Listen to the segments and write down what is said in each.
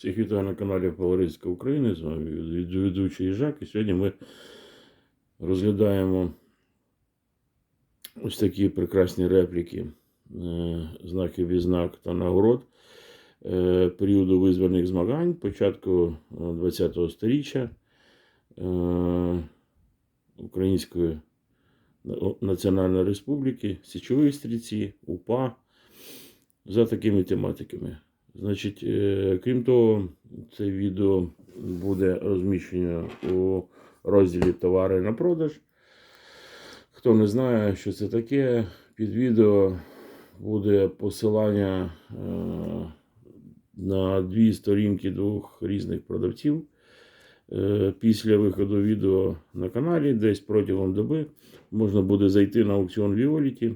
Всіх вітаю на каналі Павлорицька України. З вами ведучий Їжак. І сьогодні ми розглядаємо ось такі прекрасні репліки е, знаків відзнак та нагород е, періоду визвольних змагань, початку ХХ століття е, Української Національної Республіки, Січової стрільці, УПА за такими тематиками. Значить, е, крім того, це відео буде розміщено у розділі Товари на продаж. Хто не знає, що це таке, під відео буде посилання е, на дві сторінки двох різних продавців. Е, Після виходу відео на каналі, десь протягом доби, можна буде зайти на аукціон Віоліті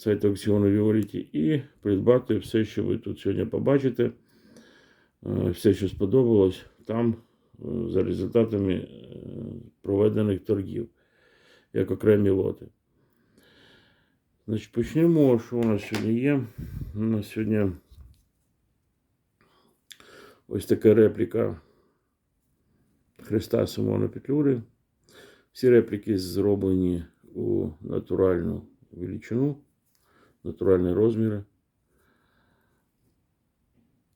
сайт аукціону Віоліті і придбати все, що ви тут сьогодні побачите. Е, Все, що сподобалось, там е, за результатами е, проведених торгів, як окремі лоти. Значить, почнемо, що у нас сьогодні є. У нас сьогодні ось така репліка Христа Симона Петлюри. Всі репліки зроблені у натуральну величину натуральні розміри.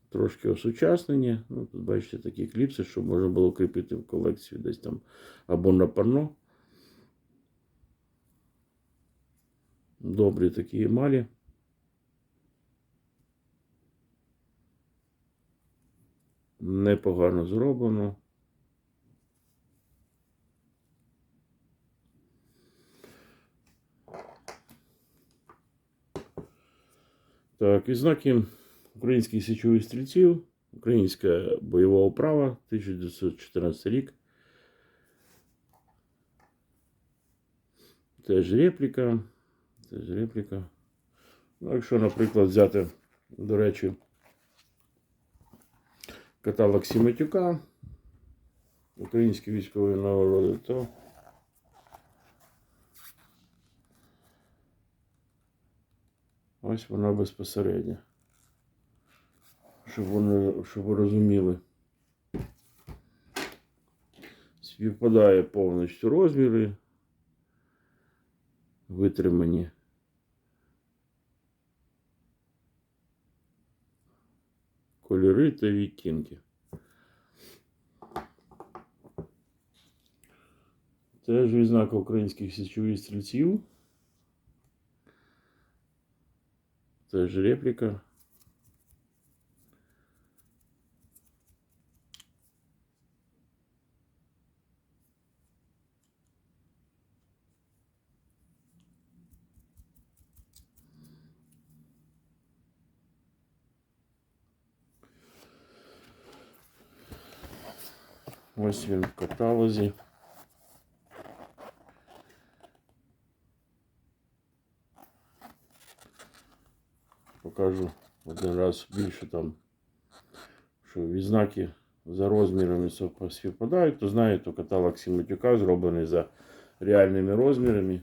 Трошки осучаснені. Ну, тут бачите такі кліпси, щоб можна було кріпити в колекцію десь там або на панно. Добрі такі емалі. Непогано зроблено. Так, відзнаки українських січових стрільців, українська бойова управа 1914 рік. Теж репліка. Теж репліка. Ну, якщо, наприклад, взяти, до речі, каталог Сіметюка, українські військові нагороди, то Ось вона безпосередньо. Щоб вони, щоб ви розуміли. Співпадає повністю розміри. Витримані. Кольори та відтінки. Теж відзнака українських січових стрільців. Теж репліка. Ось він в каталозі. Покажу один раз більше там, що відзнаки за розмірами співпадають, то знаєте, то каталог Сіметюка зроблений за реальними розмірами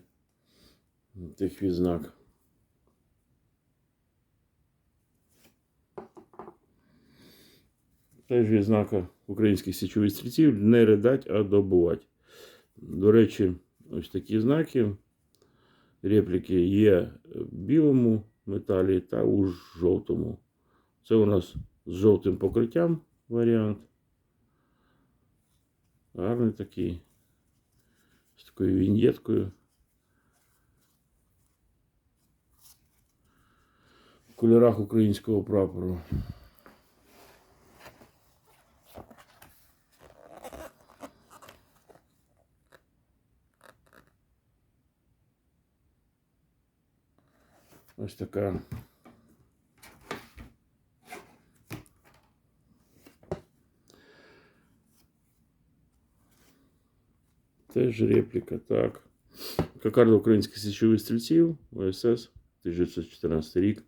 тих відзнак. Теж відзнака українських січових стрільців не ридать, а добувати. До речі, ось такі знаки. Репліки є білому металі та у жовтому. Це у нас з жовтим покриттям варіант. Гарний такий. З такою віньєткою. В кольорах українського прапору. Ось така. Теж репліка, так. Кокарда українських січових стрільців, ОСС, 1914 рік.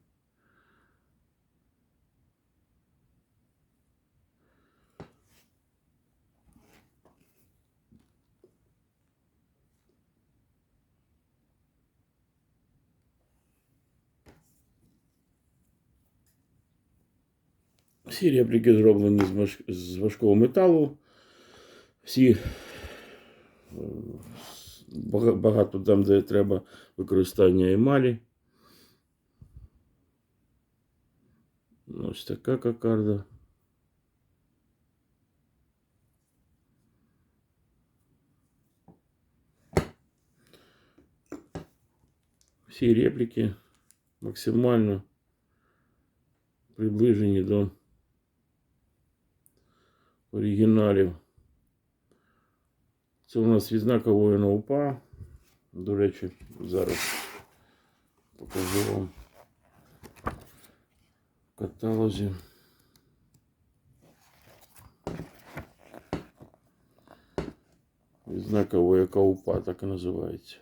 Всі репліки зроблені з, важкого металу. Всі е, багато там, де треба використання емалі. Ось така кокарда. Всі репліки максимально приближені до оригіналів. Це у нас відзнака воїна УПА. До речі, зараз покажу вам в каталозі. Відзнака вояка УПА, так і називається.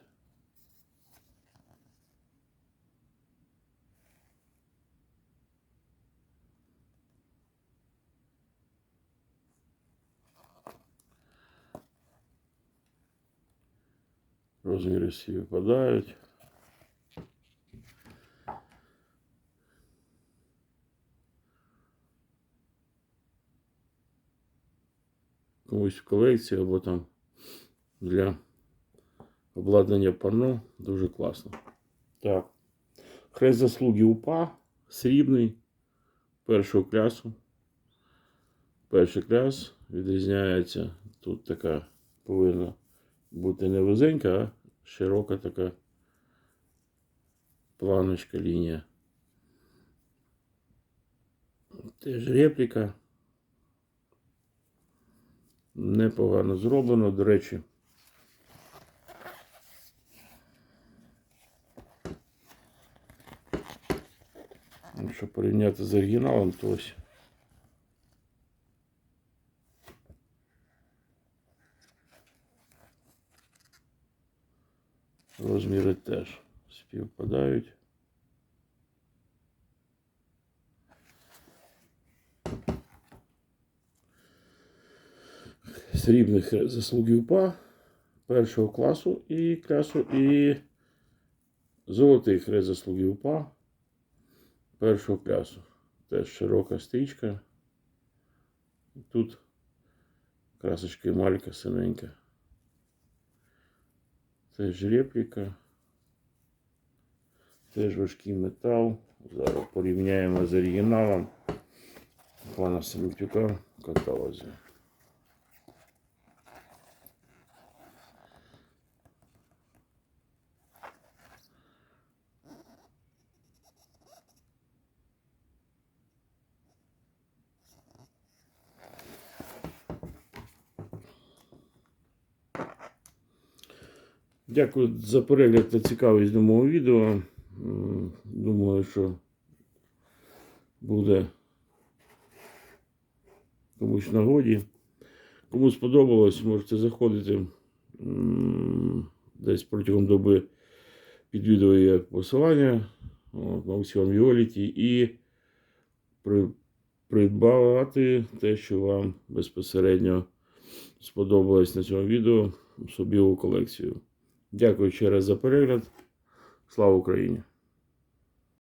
Розміри випадають. Комусь в колекції або там для обладнання панно дуже класно. Так. Хрест заслуги УПА срібний першого клясу. Перший кляс відрізняється. Тут така повинна бути не а широка така планочка лінія. Теж репліка. Непогано зроблено, до речі. Якщо порівняти з оригіналом, то ось. Розміри теж співпадають. Срібних заслуги УПА першого класу і класу і золотий хрест заслуги УПА першого класу. Теж широка стрічка. Тут красочка емалька синенька. Теж репліка. Теж важкий метал. Зараз порівняємо з оригіналом пана Самітюка в каталозі. Дякую за перегляд та цікавість до мого відео. Думаю, що буде комусь нагоді. Кому сподобалось, можете заходити десь протягом доби під відео є посилання на аукціон Віоліті і при, придбати те, що вам безпосередньо сподобалось на цьому відео собі у колекцію. Дякую ще раз за перегляд. Слава Україні!